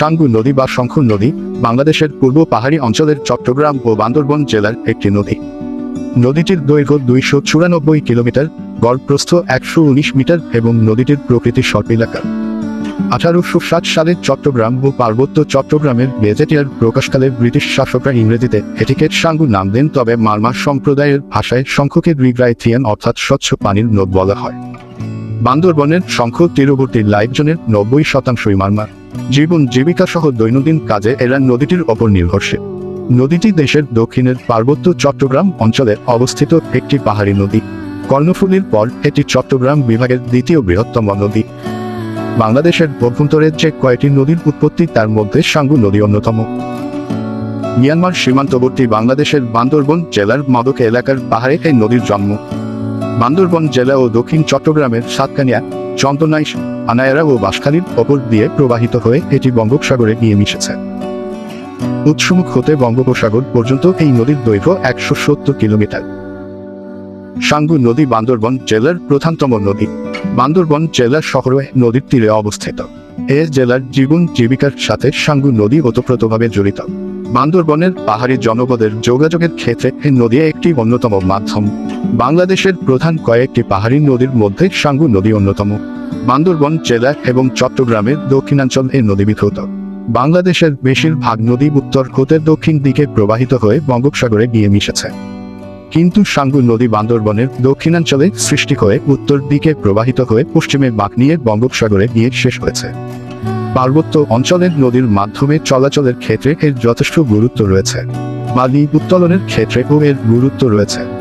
সাঙ্গু নদী বা শঙ্খু নদী, বাংলাদেশের পূর্ব পাহাড়ি অঞ্চলের চট্টগ্রাম ও বান্দরবন জেলার একটি নদী। নদীটির দৈর্ঘ্য দুইশো চুরানব্বই কিলোমিটার গড় প্রস্থ একশো উনিশ মিটার এবং নদীটির প্রকৃতি সর্পিলাকার। আঠারোশো ষাট সালে চট্টগ্রাম ও পার্বত্য চট্টগ্রামের গেজেটিয়ার প্রকাশকালে ব্রিটিশ শাসকরা ইংরেজিতে এটিকে সাঙ্গু নাম দেন, তবে মারমা সম্প্রদায়ের ভাষায় শঙ্খকে রিগ্রাইথিয়ান অর্থাৎ স্বচ্ছ পানির নদ বলা হয়। বান্দরবনের শঙ্খ তীরবর্তী লাইফজনের নব্বই শতাংশই মারমার। জীবন জীবিকা সহ দৈনন্দিন কাজে এরা নদীটির ওপর নির্ভরশীল। নদীটি দেশের দক্ষিণের পার্বত্য চট্টগ্রাম অঞ্চলে অবস্থিত একটি পাহাড়ি নদী। কর্ণফুলীর পর এটি চট্টগ্রাম বিভাগের দ্বিতীয় বৃহত্তম নদী। বাংলাদেশের অভ্যন্তরের যে কয়টি নদীর উৎপত্তি তার মধ্যে সাঙ্গু নদী অন্যতম। মিয়ানমার সীমান্তবর্তী বাংলাদেশের বান্দরবন জেলার মাদক এলাকার পাহাড়ে এই নদীর জন্ম। বান্দরবন জেলা ও দক্ষিণ চট্টগ্রামের সাতকানিয়া চন্দনাইশ আনায়ারা ও বাঁশখালীর ওপর দিয়ে প্রবাহিত হয়ে এটি বঙ্গোপসাগরে গিয়ে মিশেছে। উৎসমুখ হতে বঙ্গোপসাগর পর্যন্ত এই নদীর দৈর্ঘ্য একশো সত্তর কিলোমিটার। সাঙ্গু নদী বান্দরবন জেলার প্রধানতম নদী। বান্দরবন জেলা শহরে নদীর তীরে অবস্থিত। এ জেলার জীবন জীবিকার সাথে সাঙ্গু নদী ওতপ্রোতভাবে জড়িত। বান্দরবনের পাহাড়ি জনপদের যোগাযোগের ক্ষেত্রে নদী একটি অন্যতম মাধ্যম। বাংলাদেশের প্রধান কয়েকটি পাহাড়ি নদীর মধ্যে সাঙ্গু নদী অন্যতম। বান্দরবন জেলা এবং চট্টগ্রামের দক্ষিণাঞ্চল এই নদীবিধৌত বাংলাদেশের বেশিরভাগ নদী উত্তর হতে দক্ষিণ দিকে প্রবাহিত হয়ে বঙ্গোপসাগরে গিয়ে মিশেছে। কিন্তু সাঙ্গু নদী বান্দরবনের দক্ষিণাঞ্চলে সৃষ্টি হয়ে উত্তর দিকে প্রবাহিত হয়ে পশ্চিমে বাঁক নিয়ে বঙ্গোপসাগরে গিয়ে শেষ হয়েছে। পার্বত্য অঞ্চলের নদীর মাধ্যমে চলাচলের ক্ষেত্রে এর যথেষ্ট গুরুত্ব রয়েছে। বালি উত্তোলনের ক্ষেত্রেও এর গুরুত্ব রয়েছে।